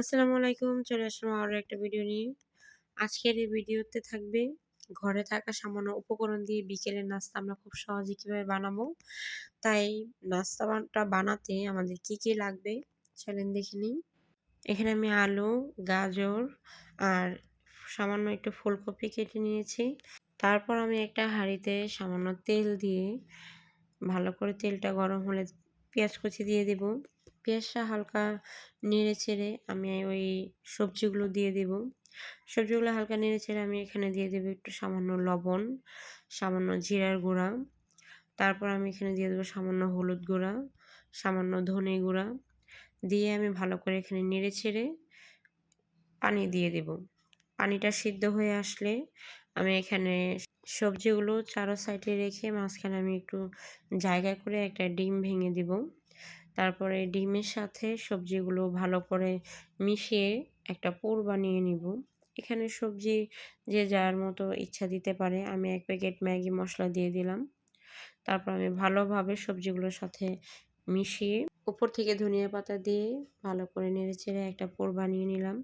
আসসালামু আলাইকুম, চলে আসলাম আরও একটা ভিডিও নিয়ে। আজকের এই ভিডিওতে থাকবে ঘরে থাকা সামান্য উপকরণ দিয়ে বিকেলের নাস্তা আমরা খুব সহজে কীভাবে বানাবো। তাই নাস্তাটা বানাতে আমাদের কি কি লাগবে চলেন দেখে নিই। এখানে আমি আলু, গাজর আর সামান্য একটু ফুলকপি কেটে নিয়েছি। তারপর আমি একটা হাঁড়িতে সামান্য তেল দিয়ে ভালো করে তেলটা গরম হলে পেঁয়াজ কুচি দিয়ে দেব। পেঁয়াজটা হালকা নেড়ে ছেড়ে আমি ওই সবজিগুলো দিয়ে দেব। সবজিগুলো হালকা নেড়ে ছেড়ে আমি এখানে দিয়ে দেবো একটু সামান্য লবণ, সামান্য জিরার গুঁড়া, তারপর আমি এখানে দিয়ে দেবো সামান্য হলুদ গুঁড়া, সামান্য ধনে গুঁড়া, দিয়ে আমি ভালো করে এখানে নেড়ে ছেড়ে পানি দিয়ে দেব। পানিটা সিদ্ধ হয়ে আসলে আমি এখানে সবজিগুলো চারো সাইডে রেখে মাঝখানে আমি একটু জায়গা করে একটা ডিম ভেঙে দিব। তারপরে ডিমের সাথে সবজিগুলো ভালো করে মিশিয়ে একটা পুর বানিয়ে নিব। এখানে সবজি যে যার মতো ইচ্ছা দিতে পারে, আমি এক প্যাকেট ম্যাগি মশলা দিয়ে দিলাম। তারপর আমি ভালোভাবে সবজিগুলোর সাথে মিশিয়ে উপর থেকে ধনিয়া পাতা দিয়ে ভালো করে নেড়ে চেড়ে একটা পোর বানিয়ে নিলাম।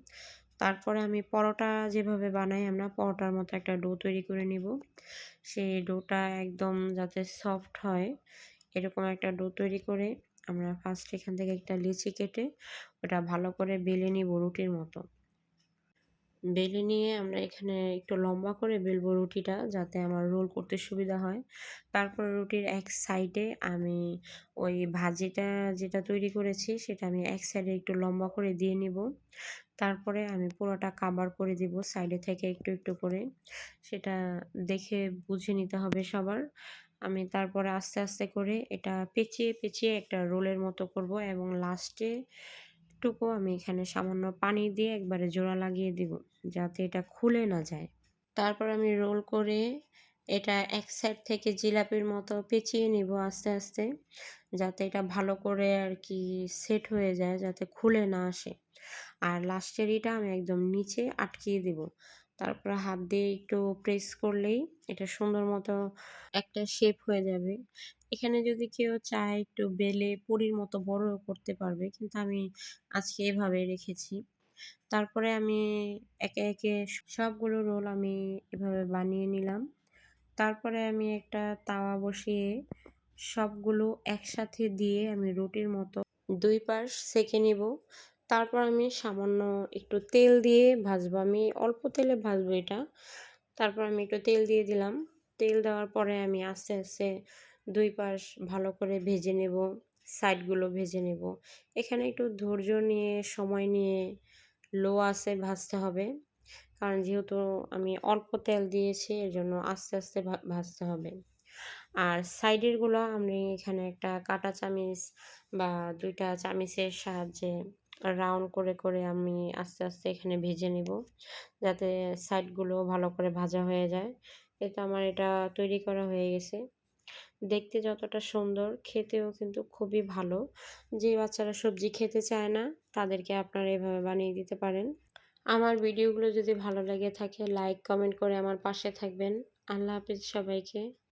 তারপরে আমি পরোটা যেভাবে বানাই, আমরা পরোটার মতো একটা ডো তৈরি করে নিব। সেই ডোটা একদম যাতে সফট হয়, এরকম একটা ডো তৈরি করে আমরা ফার্স্ট এখান থেকে একটা লিচি কেটে ওটা ভালো করে বেলে নিব রুটির মতো। বেলে নিয়ে আমরা এখানে একটু লম্বা করে বেলবো রুটিটা যাতে আমার রোল করতে সুবিধা হয়। তারপর রুটির এক সাইডে আমি ওই ভাজিটা যেটা তৈরি করেছি সেটা আমি এক সাইডে একটু লম্বা করে দিয়ে নিব। তারপরে আমি পুরোটা কাবার করে দিব সাইডে থেকে একটু একটু করে। সেটা দেখে বুঝে নিতে হবে সবার। আমি তারপরে আস্তে আস্তে করে এটা পেঁচিয়ে পেঁচিয়ে একটা রোলের মতো করব এবং লাস্টে টুকু আমি এখানে সামান্য পানি দিয়ে একবারে জোড়া লাগিয়ে দিব, যাতে এটা খুলে না যায়। তারপর আমি রোল করে এটা এক সাইড থেকে জিলাপির মতো পেঁচিয়ে নিব আস্তে আস্তে, যাতে এটা ভালো করে আর কি সেট হয়ে যায়, যাতে খুলে না আসে। আর লাস্টের ইটা আমি একদম নিচে আটকিয়ে দেব। তারপরে হাত দিয়ে একটু প্রেস করলেই এটা সুন্দর মতো একটা শেপ হয়ে যাবে। এখানে যদি কেউ চায় একটু বেলে পুরীর মতো বড় করতে পারবে, কিন্তু আমি আজকে এভাবে রেখেছি। তারপরে আমি একে একে সবগুলো রোল আমি এভাবে বানিয়ে নিলাম। তারপরে আমি একটা তাওয়া বসিয়ে সবগুলো একসাথে দিয়ে আমি রুটির মতো দুই পাশ সেকে নিব। তারপর আমি সামান্য একটু তেল দিয়ে ভাজবো। আমি অল্প তেলে ভাজবো এটা। তারপর আমি একটু তেল দিয়ে দিলাম। তেল দেওয়ার পরে আমি আস্তে আস্তে দুই পাশ ভালো করে ভেজে নেব সাইডগুলো ভেজে নেব। এখানে একটু ধৈর্য নিয়ে, সময় নিয়ে লো আসে ভাজতে হবে। কারণ যেহেতু আমি অল্প তেল দিয়েছি এর জন্য আস্তে আস্তে ভাজতে হবে। আর সাইডেরগুলো আমি এখানে একটা কাটা চামিচ বা দুইটা চামিচের সাহায্যে রাউন্ড করে করে আমি আস্তে আস্তে এখানে ভেজে নেব যাতে সাইডগুলো ভালো করে ভাজা হয়ে যায়। এতে আমার এটা তৈরি করা হয়ে গেছে। দেখতে যতটা সুন্দর, খেতেও কিন্তু খুবই ভালো। যে বাচ্চারা সবজি খেতে চায় না, তাদেরকে আপনারা এভাবে বানিয়ে দিতে পারেন। আমার ভিডিওগুলো যদি ভালো লেগে থাকে, লাইক, কমেন্ট করে আমার পাশে থাকবেন। আল্লাহ হাফিজ সবাইকে।